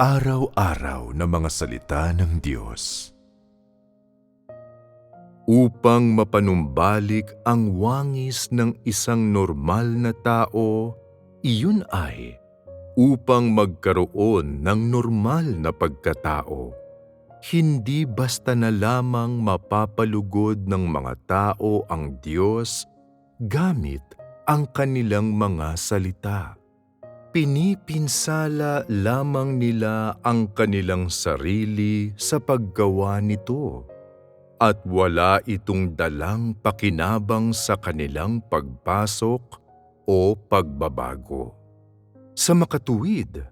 Araw-araw na mga salita ng Diyos. Upang mapanumbalik ang wangis ng isang normal na tao, iyon ay upang magkaroon ng normal na pagkatao. Hindi basta na lamang mapapalugod ng mga tao ang Diyos gamit ang kanilang mga salita. Pinipinsala lamang nila ang kanilang sarili sa paggawa nito at wala itong dalang pakinabang sa kanilang pagpasok o pagbabago. Sa makatuwid,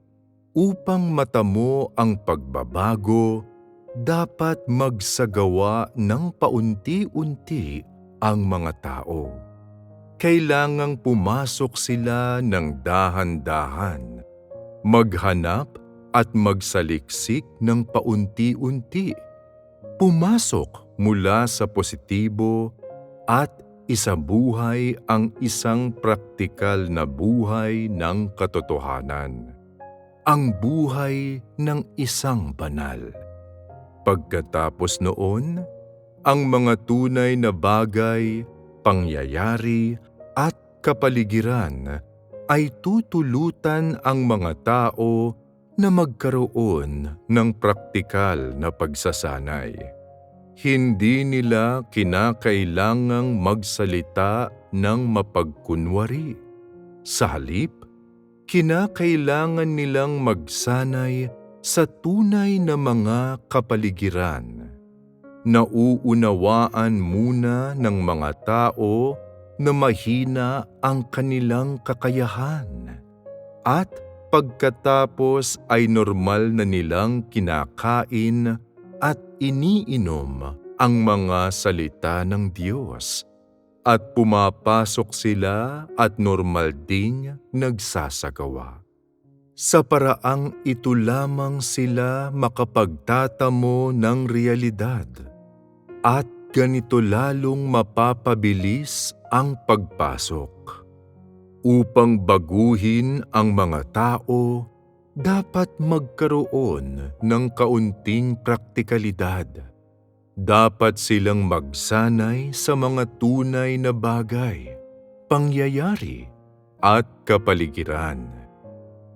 upang matamo ang pagbabago, dapat magsagawa ng paunti-unti ang mga tao. Kailangang pumasok sila ng dahan-dahan, maghanap at magsaliksik ng paunti-unti. Pumasok mula sa positibo at isabuhay ang isang praktikal na buhay ng katotohanan. Ang buhay ng isang banal. Pagkatapos noon, ang mga tunay na bagay, pangyayari at kapaligiran ay tutulutan ang mga tao na magkaroon ng praktikal na pagsasanay. Hindi nila kinakailangang magsalita ng mapagkunwari. Sa halip, kinakailangan nilang magsanay sa tunay na mga kapaligiran. Nauunawaan muna ng mga tao na mahina ang kanilang kakayahan. At pagkatapos ay normal na nilang kinakain at iniinom ang mga salita ng Diyos. At pumapasok sila at normal ding nagsasagawa. Sa paraang ito lamang sila makapagtatamo ng realidad. At ganito lalong mapapabilis ang pagpasok. Upang baguhin ang mga tao, dapat magkaroon ng kaunting praktikalidad. Dapat silang magsanay sa mga tunay na bagay, pangyayari at kapaligiran.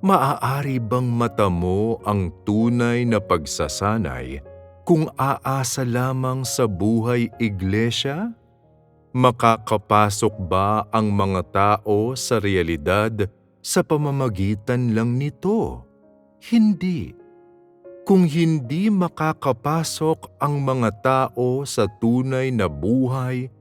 Maaari bang matamo ang tunay na pagsasanay kung aasa lamang sa buhay iglesia? Makakapasok ba ang mga tao sa realidad sa pamamagitan lang nito? Hindi. Kung hindi makakapasok ang mga tao sa tunay na buhay,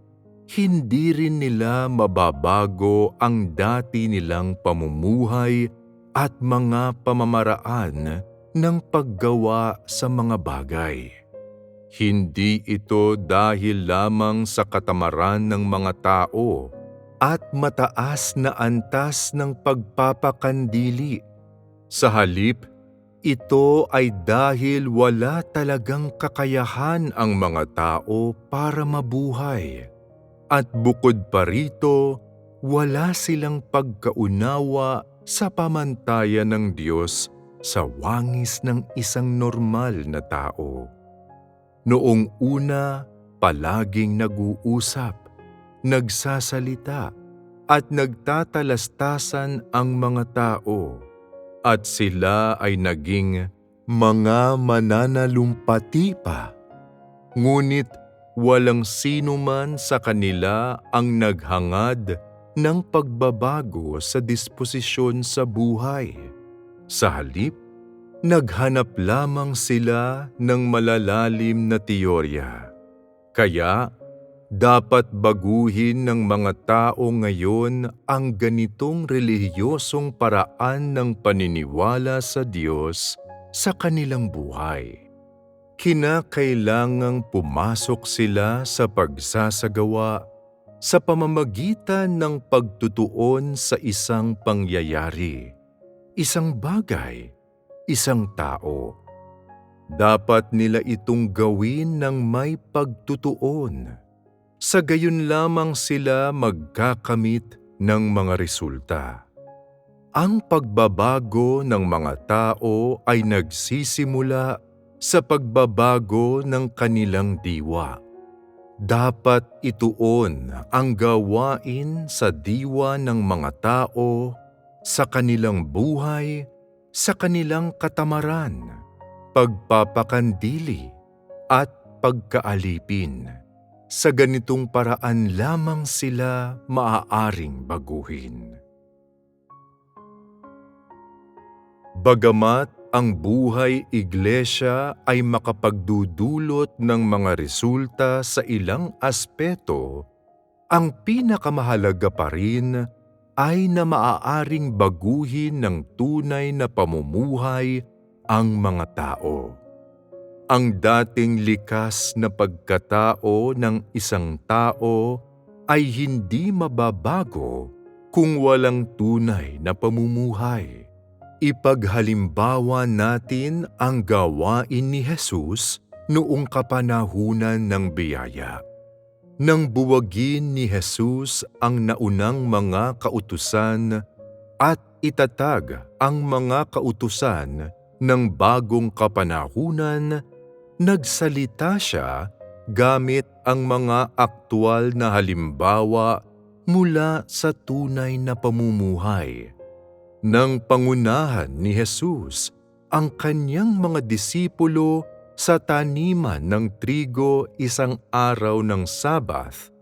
hindi rin nila mababago ang dati nilang pamumuhay at mga pamamaraan ng paggawa sa mga bagay. Hindi ito dahil lamang sa katamaran ng mga tao at mataas na antas ng pagpapakandili. Sa halip, ito ay dahil wala talagang kakayahan ang mga tao para mabuhay. At bukod pa rito, wala silang pagkaunawa sa pamantayan ng Diyos sa wangis ng isang normal na tao. Noong una, palaging nag-uusap, nagsasalita, at nagtatalastasan ang mga tao, at sila ay naging mga mananalumpati pa. Ngunit walang sino man sa kanila ang naghangad ng pagbabago sa disposisyon sa buhay. Sa halip, naghanap lamang sila ng malalalim na teorya. Kaya, dapat baguhin ng mga tao ngayon ang ganitong relihiyosong paraan ng paniniwala sa Diyos sa kanilang buhay. Kinakailangang pumasok sila sa pagsasagawa sa pamamagitan ng pagtutuon sa isang pangyayari, isang bagay, isang tao. Dapat nila itong gawin ng may pagtutuon. Sa gayon lamang sila magkakamit ng mga resulta. Ang pagbabago ng mga tao ay nagsisimula sa pagbabago ng kanilang diwa. Dapat ituon ang gawain sa diwa ng mga tao, sa kanilang buhay, sa kanilang katamaran, pagpapakandili at pagkaalipin. Sa ganitong paraan lamang sila maaaring baguhin. Bagamat ang buhay iglesia ay makapagdudulot ng mga resulta sa ilang aspeto, ang pinakamahalaga pa rin ay na maaaring baguhin ng tunay na pamumuhay ang mga tao. Ang dating likas na pagkatao ng isang tao ay hindi mababago kung walang tunay na pamumuhay. Ipaghalimbawa natin ang gawain ni Jesus noong kapanahunan ng biyaya. Nang buwagin ni Jesus ang naunang mga kautusan at itatag ang mga kautusan ng bagong kapanahunan, nagsalita siya gamit ang mga aktwal na halimbawa mula sa tunay na pamumuhay. Nang pangunahan ni Jesus ang kanyang mga disipulo sa taniman ng trigo isang araw ng Sabath,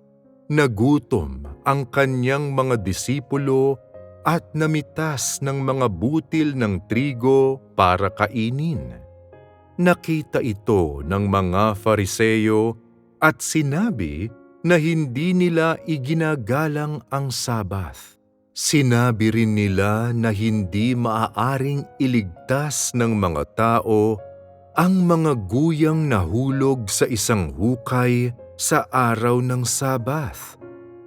nagutom ang kanyang mga disipulo at namitas ng mga butil ng trigo para kainin. Nakita ito ng mga Fariseo at sinabi na hindi nila iginagalang ang Sabath. Sinabi rin nila na hindi maaaring iligtas ng mga tao ang mga guyang nahulog sa isang hukay sa araw ng Sabath,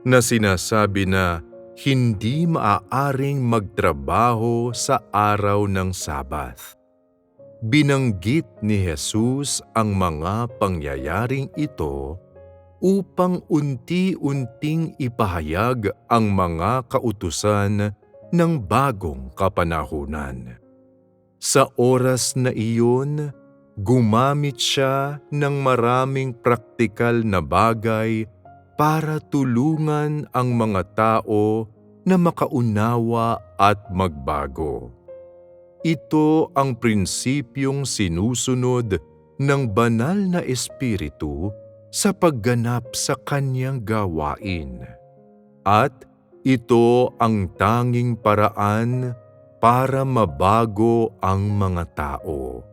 na sinasabi na hindi maaaring magtrabaho sa araw ng Sabath. Binanggit ni Jesus ang mga pangyayaring ito upang unti-unting ipahayag ang mga kautusan ng bagong kapanahunan. Sa oras na iyon, gumamit siya ng maraming praktikal na bagay para tulungan ang mga tao na makaunawa at magbago. Ito ang prinsipyong sinusunod ng banal na espiritu sa pagganap sa kanyang gawain. At ito ang tanging paraan para mabago ang mga tao.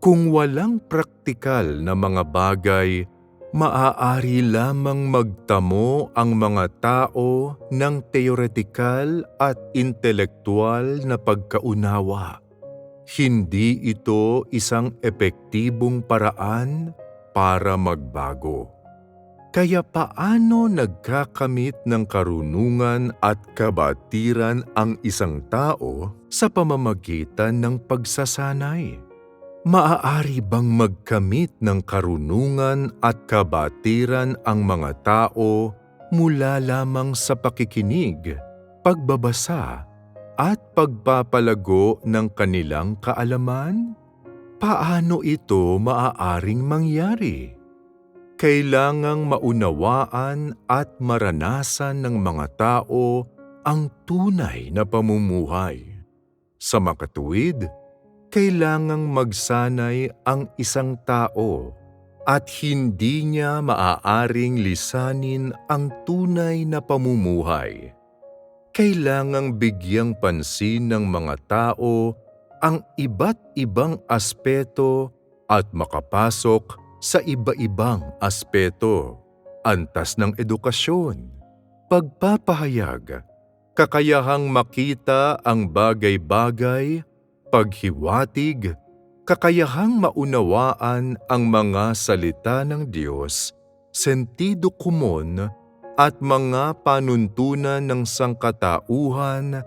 Kung walang praktikal na mga bagay, maaari lamang magtamo ang mga tao ng teoretikal at intelektual na pagkaunawa. Hindi ito isang epektibong paraan para magbago. Kaya paano nagkakamit ng karunungan at kabatiran ang isang tao sa pamamagitan ng pagsasanay? Maaari bang magkamit ng karunungan at kabatiran ang mga tao mula lamang sa pakikinig, pagbabasa, at pagpapalago ng kanilang kaalaman? Paano ito maaaring mangyari? Kailangang maunawaan at maranasan ng mga tao ang tunay na pamumuhay. Sa makatuwid, kailangang magsanay ang isang tao at hindi niya maaaring lisanin ang tunay na pamumuhay. Kailangang bigyang pansin ng mga tao ang iba't ibang aspeto at makapasok sa iba-ibang aspeto. Antas ng edukasyon, pagpapahayag, kakayahang makita ang bagay-bagay, paghiwatig, kakayahang maunawaan ang mga salita ng Diyos, sentido kumon at mga panuntunan ng sangkatauhan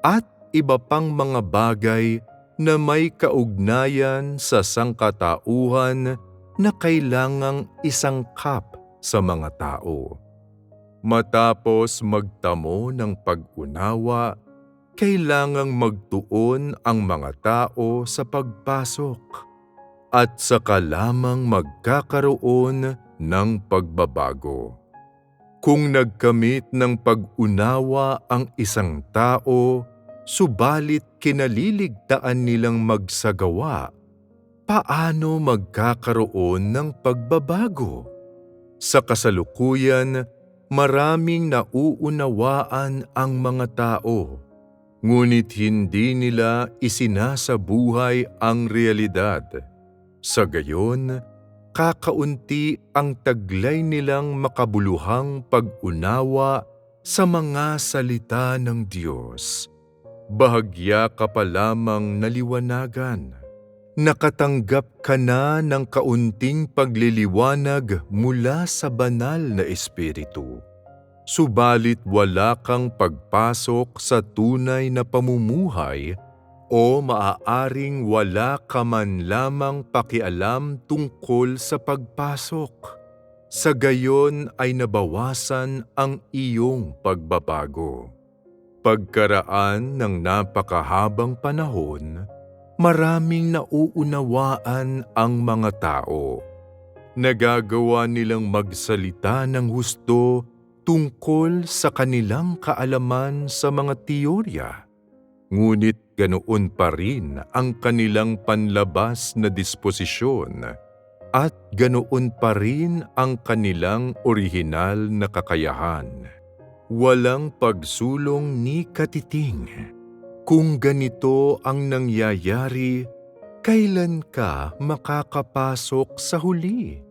at iba pang mga bagay na may kaugnayan sa sangkatauhan na kailangang isangkap sa mga tao. Matapos magtamo ng pag-unawa, kailangang magtuon ang mga tao sa pagpasok at saka lamang magkakaroon ng pagbabago. Kung nagkamit ng pag-unawa ang isang tao, subalit kinaliligtaan nilang magsagawa, paano magkakaroon ng pagbabago? Sa kasalukuyan, maraming nauunawaan ang mga tao, ngunit hindi nila isinasabuhay ang realidad. Sa gayon, kakaunti ang taglay nilang makabuluhang pag-unawa sa mga salita ng Diyos. Bahagya ka pa lamang naliwanagan. Nakatanggap ka na ng kaunting pagliliwanag mula sa banal na Espiritu. Subalit wala kang pagpasok sa tunay na pamumuhay o maaaring wala ka man lamang pakialam tungkol sa pagpasok. Sa gayon ay nabawasan ang iyong pagbabago. Pagkaraan ng napakahabang panahon, maraming nauunawaan ang mga tao. Nagagawa nilang magsalita ng husto tungkol sa kanilang kaalaman sa mga teorya. Ngunit ganoon pa rin ang kanilang panlabas na disposisyon at ganoon pa rin ang kanilang orihinal na kakayahan. Walang pagsulong ni katiting. Kung ganito ang nangyayari, kailan ka makakapasok sa huli?